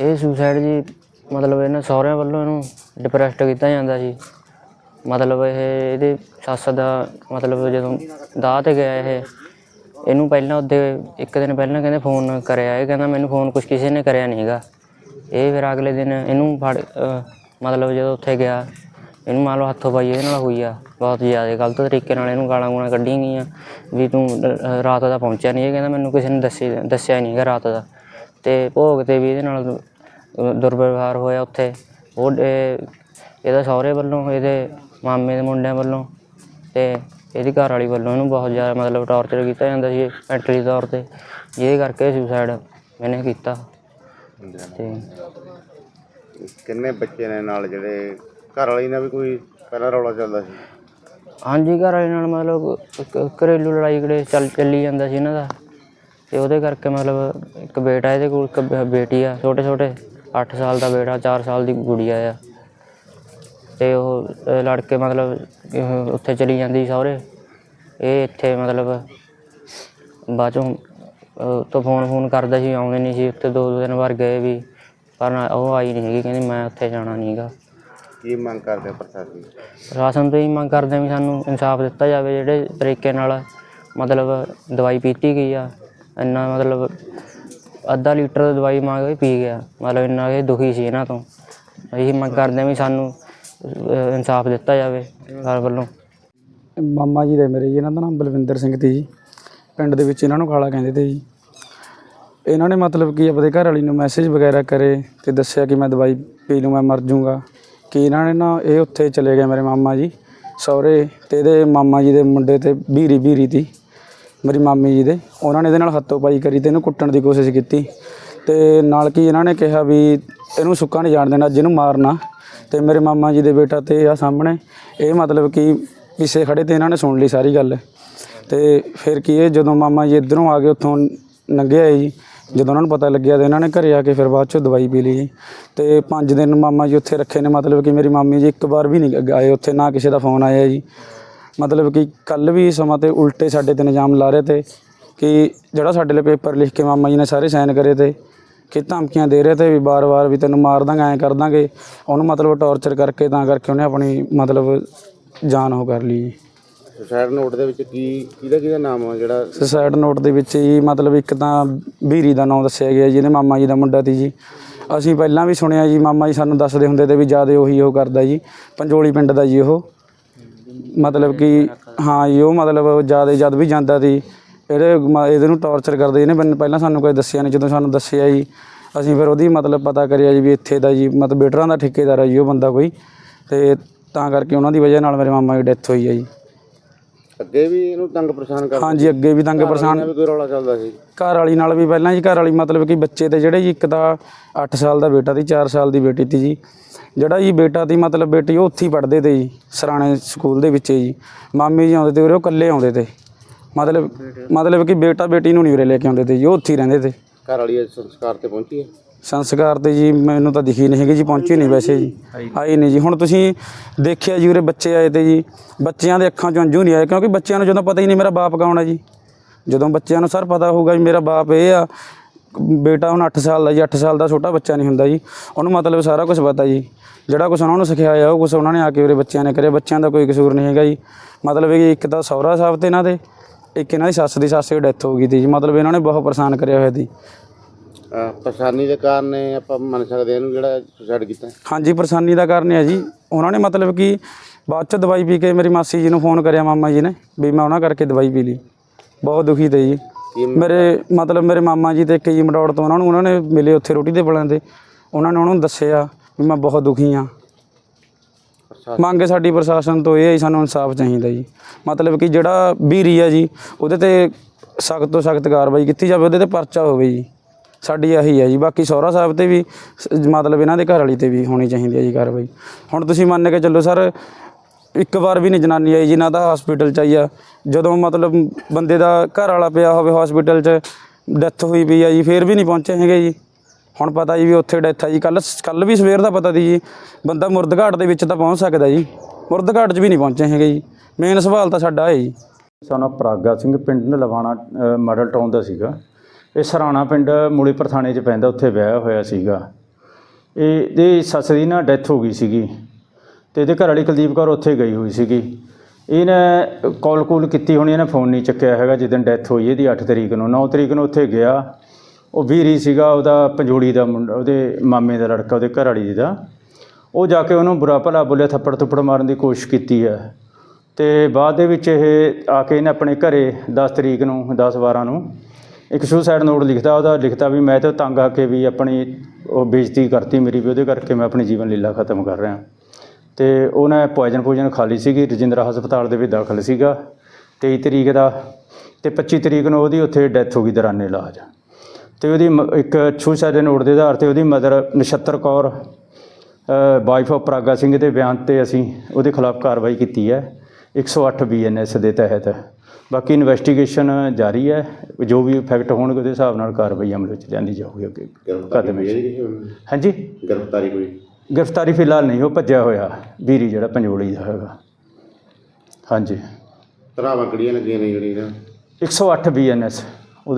ਇਹ ਸੁਸਾਈਡ ਜੀ, ਮਤਲਬ ਇਹਨਾਂ ਸਹੁਰਿਆਂ ਵੱਲੋਂ ਇਹਨੂੰ ਡਿਪਰੈਸਡ ਕੀਤਾ ਜਾਂਦਾ ਸੀ ਮਤਲਬ ਇਹ, ਇਹਦੇ ਸੱਸ ਦਾ ਮਤਲਬ ਜਦੋਂ ਦਾਹ ਤੇ ਗਿਆ ਇਹ, ਇਹਨੂੰ ਪਹਿਲਾਂ ਉਹਦੇ, ਇੱਕ ਦਿਨ ਪਹਿਲਾਂ ਕਹਿੰਦੇ ਫੋਨ ਕਰਿਆ। ਇਹ ਕਹਿੰਦਾ ਮੈਨੂੰ ਫੋਨ ਕੁਛ ਕਿਸੇ ਨੇ ਕਰਿਆ ਨਹੀਂਗਾ ਇਹ ਫਿਰ ਅਗਲੇ ਦਿਨ ਇਹਨੂੰ ਫੜ ਮਤਲਬ ਜਦੋਂ ਉੱਥੇ ਗਿਆ ਇਹਨੂੰ ਮੰਨ ਲਓ ਹੱਥੋਂ ਪਾਈ ਇਹਦੇ ਨਾਲ ਹੋਈ ਆ। ਬਹੁਤ ਜ਼ਿਆਦਾ ਗਲਤ ਤਰੀਕੇ ਨਾਲ ਇਹਨੂੰ ਗਾਲਾਂ ਗੂਲਾਂ ਕੱਢੀਆਂ ਗਈਆਂ। ਵੀ ਤੂੰ ਰਾਤ ਦਾ ਪਹੁੰਚਿਆ ਨਹੀਂ ਇਹ ਕਹਿੰਦਾ ਮੈਨੂੰ ਕਿਸੇ ਨੇ ਦੱਸੀ ਦੱਸਿਆ ਨਹੀਂਗਾ ਰਾਤ ਦਾ। ਤੇ ਭੋਗ ਤੇ ਵੀ ਇਹਦੇ ਨਾਲ ਦੁਰਵਿਵਹਾਰ ਹੋਇਆ ਉੱਥੇ। ਉਹ ਇਹ- ਇਹਦਾ ਸਹੁਰੇ ਵੱਲੋਂ ਇਹਦੇ ਮਾਮੇ ਦੇ ਮੁੰਡਿਆਂ ਵੱਲੋਂ ਤੇ ਇਹਦੀ ਘਰ ਵਾਲੀ ਵੱਲੋਂ ਇਹਨੂੰ ਬਹੁਤ ਜ਼ਿਆਦਾ ਮਤਲਬ ਟੌਰਚਰ ਕੀਤਾ ਜਾਂਦਾ ਸੀ ਮੈਂਟਲੀ ਤੌਰ ਤੇ। ਜਿਹਦੇ ਕਰਕੇ ਸੁਸਾਈਡ ਮੈਨੇ ਕੀਤਾ। ਤੇ ਕਿੰਨੇ ਬੱਚੇ ਨੇ ਨਾਲ ਜਿਹੜੇ ਘਰ ਵਾਲੀ ਨਾਲ ਵੀ ਕੋਈ ਪਹਿਲਾਂ ਰੌਲਾ ਚੱਲਦਾ ਸੀ? ਹਾਂਜੀ ਘਰ ਵਾਲੇ ਨਾਲ ਮਤਲਬ ਇੱਕ ਘਰੇਲੂ ਲੜਾਈ ਕੜੇ ਚੱਲ ਚੱਲੀ ਜਾਂਦਾ ਸੀ ਇਹਨਾਂ ਦਾ। ਤੇ ਉਹਦੇ ਕਰਕੇ ਮਤਲਬ ਇੱਕ ਬੇਟਾ ਇਹਦੇ ਕੋਲ ਇੱਕ ਬ- ਬੇਟੀ ਆ ਛੋਟੇ ਛੋਟੇ 8 ਸਾਲ ਦਾ ਬੇਟਾ 4 ਸਾਲ ਦੀ ਗੁੜੀਆ ਆ ਤੇ ਉਹ ਅਹ, ਲੜ ਕੇ ਮਤਲਬ ਇਹ ਉੱਥੇ ਚਲੀ ਜਾਂਦੀ ਸਹੁਰੇ। ਇਹ ਇੱਥੇ ਮਤਲਬ ਬਾਅਦ ਚੋਂ ਅਹ, ਤੋਂ ਫੋਨ ਫੋਨ ਕਰਦਾ ਸੀ ਆਉਂਦੇ ਨਹੀਂ ਸੀ। ਉੱਥੇ ਦੋ ਦੋ ਦਿਨ ਵਾਰ ਗਏ ਵੀ ਪਰ ਨਾ- ਉਹ ਆਈ ਨਹੀਂ ਹੈਗੀ ਕਹਿੰਦੀ ਮੈਂ ਉੱਥੇ ਜਾਣਾ ਨਹੀਂਗਾ ਕੀ ਮੰਗ ਕਰਦੇ ਆ ਪ੍ਰਸ਼ਾਸਨ ਰਾਸ਼ਨ ਤੋਂ ਹੀ ਮੰਗ ਕਰਦੇ ਹਾਂ ਵੀ ਸਾਨੂੰ ਇਨਸਾਫ ਦਿੱਤਾ ਜਾਵੇ ਜਿਹੜੇ ਤਰੀਕੇ ਨਾਲ ਮਤਲਬ ਦਵਾਈ ਪੀਤੀ ਗਈ ਆ ਇੰਨਾ ਮਤਲਬ ਅੱਧਾ ਲੀਟਰ ਦਵਾਈ ਮੰਗ ਕੇ ਪੀ ਗਿਆ ਮਤਲਬ ਇੰਨਾ ਇਹ ਦੁਖੀ ਸੀ ਇਹਨਾਂ ਤੋਂ। ਇਹੀ ਮੰਗ ਕਰਦੇ ਹਾਂ ਵੀ ਸਾਨੂੰ ਅਹ, ਇਨਸਾਫ ਦਿੱਤਾ ਜਾਵੇ ਘਰ ਵੱਲੋਂ। ਮਾਮਾ ਜੀ ਦੇ ਮੇਰੇ ਜੀ ਇਹਨਾਂ ਦਾ ਨਾਮ ਬਲਵਿੰਦਰ ਸਿੰਘ ਤੇ ਜੀ। ਪਿੰਡ ਦੇ ਵਿੱਚ ਇਹਨਾਂ ਨੂੰ ਖਾਲਾ ਕਹਿੰਦੇ ਤੇ ਜੀ। ਇਹਨਾਂ ਨੇ ਮਤਲਬ ਕਿ ਆਪਦੇ ਘਰ ਵਾਲੀ ਨੂੰ ਮੈਸੇਜ ਵਗੈਰਾ ਕਰੇ ਤੇ ਦੱਸਿਆ ਕਿ ਮੈਂ ਦਵਾਈ ਪੀ ਲੂੰ ਮੈਂ ਮਰ ਜਾਊਂਗਾ। ਕਿ ਇਹਨਾਂ ਨੇ ਨਾ ਇਹ ਉੱਥੇ ਚਲੇ ਗਏ ਮੇਰੇ ਮਾਮਾ ਜੀ, ਸਹੁਰੇ ਤੇ ਇਹਦੇ ਮਾਮਾ ਜੀ ਦੇ ਮੁੰਡੇ ਤੇ ਬੀਰੀ ਬੀਰੀ ਤੀ ਮੇਰੀ ਮਾਮੀ ਜੀ ਦੇ। ਉਹਨਾਂ ਨੇ ਇਹਦੇ ਨਾਲ ਹੱਥੋਂ ਪਾਈ ਕਰੀ ਤੇ ਇਹਨੂੰ ਕੁੱਟਣ ਦੀ ਕੋਸ਼ਿਸ਼ ਕੀਤੀ ਤੇ ਨਾਲ ਕੀ ਇਹਨਾਂ ਨੇ ਕਿਹਾ ਵੀ ਇਹਨੂੰ ਸੁੱਕਾ ਨਹੀਂ ਜਾਣ ਦੇਣਾ, ਜਿਹਨੂੰ ਮਾਰਨਾ ਤੇ ਮੇਰੇ ਮਾਮਾ ਜੀ ਦੇ ਬੇਟਾ ਤੇ ਆ ਸਾਹਮਣੇ। ਇਹ ਮਤਲਬ ਕਿ ਪਿੱਛੇ ਖੜੇ ਤੇ ਇਹਨਾਂ ਨੇ ਸੁਣ ਲਈ ਸਾਰੀ ਗੱਲ। ਤੇ ਫਿਰ ਕੀ ਇਹ ਜਦੋਂ ਮਾਮਾ ਜੀ ਇਧਰੋਂ ਆ ਗਏ ਉੱਥੋਂ ਲੰਘਿਆ ਜੀ ਜਦੋਂ ਉਹਨਾਂ ਨੂੰ ਪਤਾ ਲੱਗਿਆ ਤੇ ਇਹਨਾਂ ਨੇ ਘਰੇ ਆ ਕੇ ਫਿਰ ਬਾਅਦ ਚੋਂ ਦਵਾਈ ਪੀ ਲਈ। ਜੀ ਤੇ 5 ਦਿਨ ਮਾਮਾ ਜੀ ਉੱਥੇ ਰੱਖੇ ਨੇ, ਮਤਲਬ ਕਿ ਮੇਰੀ ਮਾਮੀ ਜੀ ਇੱਕ ਵਾਰ ਵੀ ਨਹੀਂ ਆਏ ਉੱਥੇ, ਨਾ ਕਿਸੇ ਦਾ ਫੋਨ ਆਇਆ ਜੀ। ਮਤਲਬ ਕਿ ਕੱਲ ਵੀ ਸਮਾਂ ਤੇ ਉਲਟੇ ਸਾਡੇ ਤੇ ਇਲਜ਼ਾਮ ਲਾ ਰਹੇ ਤੇ ਕਿ ਜਿਹੜਾ ਸਾਡੇ ਲਈ ਪੇਪਰ ਲਿਖ ਕੇ ਮਾਮਾ ਜੀ ਨੇ ਸਾਰੇ ਸਾਈਨ ਕਰੇ ਤੇ ਕਿ ਧਮਕੀਆਂ ਦੇ ਰਹੇ ਤੇ ਵੀ ਬਾਰ-ਬਾਰ ਵੀ ਤੈਨੂੰ ਮਾਰ ਦਾਂਗੇ, ਐਂ ਕਰ ਦਾਂਗੇ। ਉਹਨੂੰ ਮਤਲਬ ਟੌਰਚਰ ਕਰਕੇ ਤਾਂ ਕਰਕੇ ਉਹਨੇ ਆਪਣੀ ਮਤਲਬ ਜਾਨ ਉਹ ਕਰ ਲਈ ਜੀ। ਸੁਸਾਈਡ ਨੋਟ ਦੇ ਵਿੱਚ ਕੀ, ਕਿਹਦਾ ਕਿਹਦਾ ਨਾਮ ਆ ਜਿਹੜਾ? ਸੁਸਾਇਡ ਨੋਟ ਦੇ ਵਿੱਚ ਜੀ ਮਤਲਬ ਇੱਕ ਤਾਂ ਬੀਰੀ ਦਾ ਨਾਮ ਦੱਸਿਆ ਗਿਆ ਜਿਹਦੇ ਮਾਮਾ ਜੀ ਦਾ ਮੁੰਡਾ ਸੀ ਜੀ। ਅਸੀਂ ਪਹਿਲਾਂ ਵੀ ਸੁਣਿਆ ਜੀ, ਮਾਮਾ ਜੀ ਸਾਨੂੰ ਦੱਸਦੇ ਹੁੰਦੇ ਤੇ ਵੀ ਜ਼ਿਆਦਾ ਉਹੀ ਉਹ ਕਰਦਾ ਜੀ, ਪੰਜੋਲੀ ਪਿੰਡ ਦਾ ਜੀ ਉਹ। ਮਤਲਬ ਕਿ, ਹਾਂ ਜੀ, ਉਹ ਮਤਲਬ ਜ਼ਿਆਦਾ ਜਦ ਵੀ ਜਾਂਦਾ ਸੀ, ਇਹਦੇ ਮ- ਇਹਦੇ ਨੂੰ ਟੌਰਚਰ ਕਰਦੇ, ਇਹਨੇ ਮੈਨੂੰ ਪਹਿਲਾਂ ਸਾਨੂੰ ਕੋਈ ਦੱਸਿਆ ਨਹੀਂ, ਜਦੋਂ ਸਾਨੂੰ ਦੱਸਿਆ ਜੀ, ਅਸੀਂ ਫਿਰ ਉਹਦੀ ਮਤਲਬ ਪਤਾ ਕਰਿਆ ਜੀ ਵੀ ਇੱਥੇ ਦਾ ਜੀ, ਮਤਲਬ ਬੇਟਰਾਂ ਦਾ ਠੇਕੇਦਾਰ ਹੈ ਜੀ ਉਹ ਬੰਦਾ ਕੋਈ। ਤੇ ਤਾਂ ਕਰਕੇ ਉਹਨਾਂ ਦੀ ਵਜ੍ਹਾ ਨਾਲ ਮੇਰੇ ਮਾਮਾ ਦੀ ਡੈਥ ਹੋਈ ਹੈ ਜੀ। ਅੱਗੇ ਵੀ ਇਹਨੂੰ ਤੰਗ ਪਰੇਸ਼ਾਨ ਕਰਦੇ ਹਾਂਜੀ ਅੱਗੇ ਵੀ ਤੰਗ ਪਰੇਸ਼ਾਨ। ਵੀ ਕੋਈ ਰੌਲਾ ਚੱਲਦਾ ਸੀ? ਘਰ ਵਾਲੀ ਨਾਲ ਵੀ ਪਹਿਲਾਂ ਜੀ ਘਰ ਵਾਲੀ ਮਤਲਬ ਕਿ ਬੱਚੇ ਤੇ ਜਿਹੜੇ ਜੀ ਇੱਕ ਤਾਂ 8 ਸਾਲ ਦਾ ਬੇਟਾ ਦੀ 4 ਸਾਲ ਦੀ ਬੇਟੀ ਤੀ ਜੀ। ਜਿਹੜਾ ਜੀ ਬੇਟਾ ਦੀ ਮਤਲਬ ਬੇਟੀ ਉਹ ਉੱਥੇ ਹੀ ਪੜ੍ਹਦੇ ਤੇ ਜੀ ਸਰਾਣੇ ਸਕੂਲ ਦੇ ਵਿੱਚ ਜੀ। ਮਾਮੀ ਜੀ ਆਉਂਦੇ ਤੇ ਉਰੇ ਉਹ ਇਕੱਲੇ ਆਉਂਦੇ ਤੇ। ਮਤਲਬ ਮਤਲਬ ਕਿ ਬੇਟਾ ਬੇਟੀ ਨੂੰ ਨਹੀਂ ਉਰੇ ਲੈ ਕੇ ਆਉਂਦੇ ਤੇ ਜੀ ਉਹ ਉੱਥੇ ਹੀ ਰਹਿੰਦੇ ਤੇ। ਘਰ ਵਾਲੀ ਸੰਸਕਾਰ ਤੇ ਪਹੁੰਚੀ ਹੈ? ਸੰਸਕਾਰ ਤੇ ਜੀ ਮੈਨੂੰ ਤਾਂ ਦਿਖੀ ਨਹੀਂ ਹੈਗੀ ਜੀ ਪਹੁੰਚੀ ਨਹੀਂ ਵੈਸੇ ਜੀ। ਆਈ ਨਹੀਂ। ਜੀ। ਹੁਣ ਤੁਸੀਂ ਦੇਖਿਆ ਜੀ ਉਰੇ ਬੱਚੇ ਆਏ ਤੇ ਜੀ ਬੱਚਿਆਂ ਦੇ ਅੱਖਾਂ 'ਚੋਂ ਅੰਜੂ ਨਹੀਂ ਆਏ ਕਿਉਂਕਿ ਬੱਚਿਆਂ ਨੂੰ ਜਦੋਂ ਪਤਾ ਹੀ ਨਹੀਂ ਮੇਰਾ ਬਾਪ ਕੌਣ ਹੈ ਜੀ। ਜਦੋਂ ਬੱਚਿਆਂ ਨੂੰ ਸਰ ਪਤਾ ਹੋਊਗਾ ਵੀ ਮੇਰਾ ਬਾਪ ਇਹ ਆ ਬੇਟਾ ਹੁਣ 8 ਸਾਲ ਦਾ ਜੀ 8 ਸਾਲ ਦਾ ਛੋਟਾ ਬੱਚਾ ਨਹੀਂ ਹੁੰਦਾ ਜੀ। ਉਹਨੂੰ ਮਤਲਬ ਸਾਰਾ ਕੁਝ ਪਤਾ ਜੀ। ਜਿਹੜਾ ਕੁਝ ਉਹਨਾਂ ਨੂੰ ਸਿਖਾਇਆ ਉਹ ਕੁਝ ਉਹਨਾਂ ਨੇ ਆ ਕੇ ਉਰੇ ਬੱਚਿਆਂ ਨੇ ਕਰਿਆ। ਬੱਚਿਆਂ ਦਾ ਕੋਈ ਕਸੂਰ ਨਹੀਂ ਹੈਗਾ ਜੀ। ਮਤਲਬ ਕਿ ਇੱਕ ਤਾਂ ਸਹੁਰਾ ਸਾਹਿਬ ਤੇ ਇਹਨਾਂ ਦੇ ਇੱਕ ਇਹਨਾਂ ਦੀ ਸੱਸ ਦੀ ਸੱਸ ਦੀ ਡੈਥ ਹੋ ਗਈ ਤੀ ਜੀ। ਮਤਲਬ ਇਹਨਾਂ ਨੇ ਬਹੁਤ ਪਰੇਸ਼ਾਨ ਕਰਿਆ ਹੋਇਆ ਸੀ ਪਰੇਸ਼ਾਨੀ ਦੇ ਕਾਰਨ ਨੇ ਆਪਾਂ ਮੰਨ ਸਕਦੇ ਹਾਂ ਇਹਨੂੰ ਜਿਹੜਾ ਸੁਸਾਈਡ ਕੀਤਾ ਹਾਂਜੀ ਪਰੇਸ਼ਾਨੀ ਦਾ ਕਾਰਨ ਹੈ ਜੀ। ਉਹਨਾਂ ਨੇ ਮਤਲਬ ਕਿ ਬਾਅਦ ਚ ਦਵਾਈ ਪੀ ਕੇ ਮੇਰੀ ਮਾਸੀ ਜੀ ਨੂੰ ਫੋਨ ਕਰਿਆ ਮਾਮਾ ਜੀ ਨੇ ਵੀ ਮੈਂ ਉਹਨਾਂ ਕਰਕੇ ਦਵਾਈ ਪੀ ਲਈ। ਬਹੁਤ ਦੁਖੀ ਤੇ ਜੀ। ਮੇਰੇ ਮਤਲਬ ਮੇਰੇ ਮਾਮਾ ਜੀ ਤੇ ਕਈ ਮਟੌੜ ਤੋਂ ਉਹਨਾਂ ਨੂੰ ਉਹਨਾਂ ਨੇ ਮਿਲੇ ਉੱਥੇ ਰੋਟੀ ਦੇ ਬਲਾਂ ਦੇ। ਉਹਨਾਂ ਨੇ ਉਹਨਾਂ ਨੂੰ ਦੱਸਿਆ ਵੀ ਮੈਂ ਬਹੁਤ ਦੁਖੀ ਆ ਮੰਗ ਸਾਡੀ ਪ੍ਰਸ਼ਾਸਨ ਤੋਂ ਇਹ ਹੈ ਸਾਨੂੰ ਇਨਸਾਫ ਚਾਹੀਦਾ ਜੀ। ਮਤਲਬ ਕਿ ਜਿਹੜਾ ਬੀਰੀ ਆ ਜੀ ਉਹਦੇ ਤੇ ਸਖਤ ਤੋਂ ਸਖਤ ਕਾਰਵਾਈ ਕੀਤੀ ਜਾਵੇ ਉਹਦੇ ਤੇ ਪਰਚਾ ਹੋਵੇ ਜੀ। ਸਾਡੀ ਇਹੀ ਹੈ ਜੀ। ਬਾਕੀ ਸਹੁਰਾ ਸਾਹਿਬ ਤੇ ਵੀ ਸ- ਮਤਲਬ ਇਹਨਾਂ ਦੇ ਘਰ ਵਾਲੀ ਤੇ ਵੀ ਹੋਣੀ ਚਾਹੀਦੀ ਹੈ ਜੀ ਕਾਰਵਾਈ। ਹੁਣ ਤੁਸੀਂ ਮੰਨ ਕੇ ਚੱਲੋ ਸਰ, ਇੱਕ ਵਾਰ ਵੀ ਨਹੀਂ ਜਨਾਨੀ ਆਈ ਜੀ, ਨਾ ਤਾਂ ਹਸਪੀਟਲ ਚ ਆਈ ਆ। ਜਦੋਂ ਮਤਲਬ ਬੰਦੇ ਦਾ ਘਰ ਵਾਲਾ ਪਿਆ ਹੋਵੇ ਹਸਪੀਟਲ ਚ ਡੈਥ ਹੋਈ ਪਈ ਆ ਜੀ, ਫੇਰ ਵੀ ਨਹੀਂ ਪਹੁੰਚੇ ਹੈਗੇ ਜੀ। ਹੁਣ ਪਤਾ ਜੀ ਵੀ ਉੱਥੇ ਡੈਥ ਆ ਜੀ। ਕੱਲ ਕੱਲ ਵੀ ਸਵੇਰ ਦਾ ਪਤਾ ਦੀ ਜੀ। ਬੰਦਾ ਮੁਰਦਘਾਟ ਦੇ ਵਿੱਚ ਤਾਂ ਪਹੁੰਚ ਸਕਦਾ ਜੀ। ਮੁਰਦਘਾਟ 'ਚ ਵੀ ਨਹੀਂ ਪਹੁੰਚੇ ਹੈਗੇ ਜੀ। ਮੇਨ ਸਵਾਲ ਤਾਂ ਸਾਡਾ ਇਹ ਜੀ। ਸਾਨੂੰ ਪ੍ਰਾਗਾ ਸਿੰਘ ਪਿੰਡ ਲਵਾਣਾ ਮਾਡਲ ਟਾਊਨ ਦਾ ਸੀਗਾ। ਇਹ ਸਰਾਣਾ ਪਿੰਡ ਮੂਲੀਪੁਰ ਥਾਣੇ 'ਚ ਪੈਂਦਾ, ਉੱਥੇ ਵਿਆਹ ਹੋਇਆ ਸੀਗਾ। ਇਹ, ਇਹਦੀ ਸੱਸ ਦੀ ਨਾ ਡੈਥ ਹੋ ਗਈ ਸੀਗੀ ਤੇ ਇਹਦੇ ਘਰ ਵਾਲੀ ਕੁਲਦੀਪ ਕੌਰ ਉੱਥੇ ਗਈ ਹੋਈ ਸੀਗੀ। ਇਹਨੇ ਕਾਲ ਕੂਲ ਕੀਤੀ ਹੋਣੀ, ਇਹਨੇ ਫੋਨ ਨਹੀਂ ਚੱਕਿਆ ਹੈਗਾ ਜਿੱਦਣ ਡੈਥ ਹੋਈ ਇਹਦੀ 8 ਤਰੀਕ ਨੂੰ। 9 ਤਰੀਕ ਨੂੰ ਉੱਥੇ ਗਿਆ। ਉਹ ਵੀਰੀ ਸੀਗਾ, ਉਹਦਾ ਪੰਜੋੜੀ ਦਾ ਮੁੰਡਾ, ਉਹਦੇ ਮਾਮੇ ਦਾ ਲੜਕਾ, ਉਹਦੇ ਘਰ ਵਾਲੀ ਦਾ। ਉਹ ਜਾ ਕੇ ਉਹਨੂੰ ਬੁਰਾ ਭਲਾ ਬੋਲਿਆ, ਥੱਪੜ ਥੁੱਪੜ ਮਾਰਨ ਦੀ ਕੋਸ਼ਿਸ਼ ਕੀਤੀ ਹੈ। ਤੇ ਬਾਅਦ ਦੇ ਵਿੱਚ ਇਹ ਆ ਕੇ ਇਹਨੇ ਆਪਣੇ ਘਰੇ 10 ਤਰੀਕ ਨੂੰ 10 12 ਨੂੰ ਇੱਕ ਸੁਸਾਈਡ ਨੋਟ ਲਿਖਦਾ, ਉਹਦਾ ਲਿਖਦਾ ਵੀ ਮੈਂ ਤਾਂ ਤੰਗ ਆ ਕੇ ਵੀ ਆਪਣੀ ਉਹ ਬੇਇੱਜ਼ਤੀ ਕਰਤੀ ਮੇਰੀ ਵੀ, ਉਹਦੇ ਕਰਕੇ ਮੈਂ ਆਪਣੀ ਜੀਵਨ ਲੀਲਾ ਖਤਮ ਕਰ ਰਿਹਾ। ਤੇ ਉਹਨੇ ਪੋਇਜ਼ਨ ਪੋਇਜ਼ਨ ਖਾ ਲਈ ਸੀਗੀ, ਰਜਿੰਦਰਾ ਹਸਪਤਾਲ ਦੇ ਵਿੱਚ ਦਾਖਲ ਸੀਗਾ। 23 ਤਰੀਕ ਦਾ ਤੇ 25 ਤਰੀਕ ਨੂੰ ਉਹਦੀ ਉੱਥੇ ਡੈਥ ਹੋ ਗਈ ਦੌਰਾਨੇ ਇਲਾਜ। ਤੇ ਉਹਦੀ ਮ- ਇੱਕ ਸੁਸਾਈਡ ਨੋਟ ਦੇ ਆਧਾਰ ਤੇ ਉਹਦੀ mother Nachhattar Kaur wife of Praga Singh ਦੇ ਬਿਆਨ ਤੇ ਅਸੀਂ ਉਹਦੇ ਖਿਲਾਫ ਕਾਰਵਾਈ ਕੀਤੀ ਹੈ। 108 ਬੀਐਨਐਸ ਦੇ ਤਹਿਤ। ਬਾਕੀ ਇਨਵੈਸਟੀਗੇਸ਼ਨ ਜਾਰੀ ਹੈ ਜੋ ਵੀ ਫੈਕਟ ਹੋਣਗੇ ਉਹਦੇ ਹਿਸਾਬ ਨਾਲ ਕਾਰਵਾਈ ਅਮਲ ਵਿੱਚ ਲਿਆਂਦੀ ਜਾਊਗੀ ਅੱਗੇ। ਕਦਮ? ਹਾਂਜੀ? ਗ੍ਰਿਫਤਾਰੀ ਕੋਈ ਗ੍ਰਿਫਤਾਰੀ ਫਿਲਹਾਲ ਨਹੀਂ ਉਹ ਭੱਜਿਆ ਹੋਇਆ ਵੀਰੀ ਜਿਹੜਾ ਪੰਜੋਲੀ ਦਾ ਹੈਗਾ। ਹਾਂਜੀ। ਧਰਾਵਾਂ ਕਿਹੜੀਆਂ ਲੱਗੀਆਂ ਨੇ ਜਿਹੜੀਆਂ? 108 ਬੀਐਨਐਸ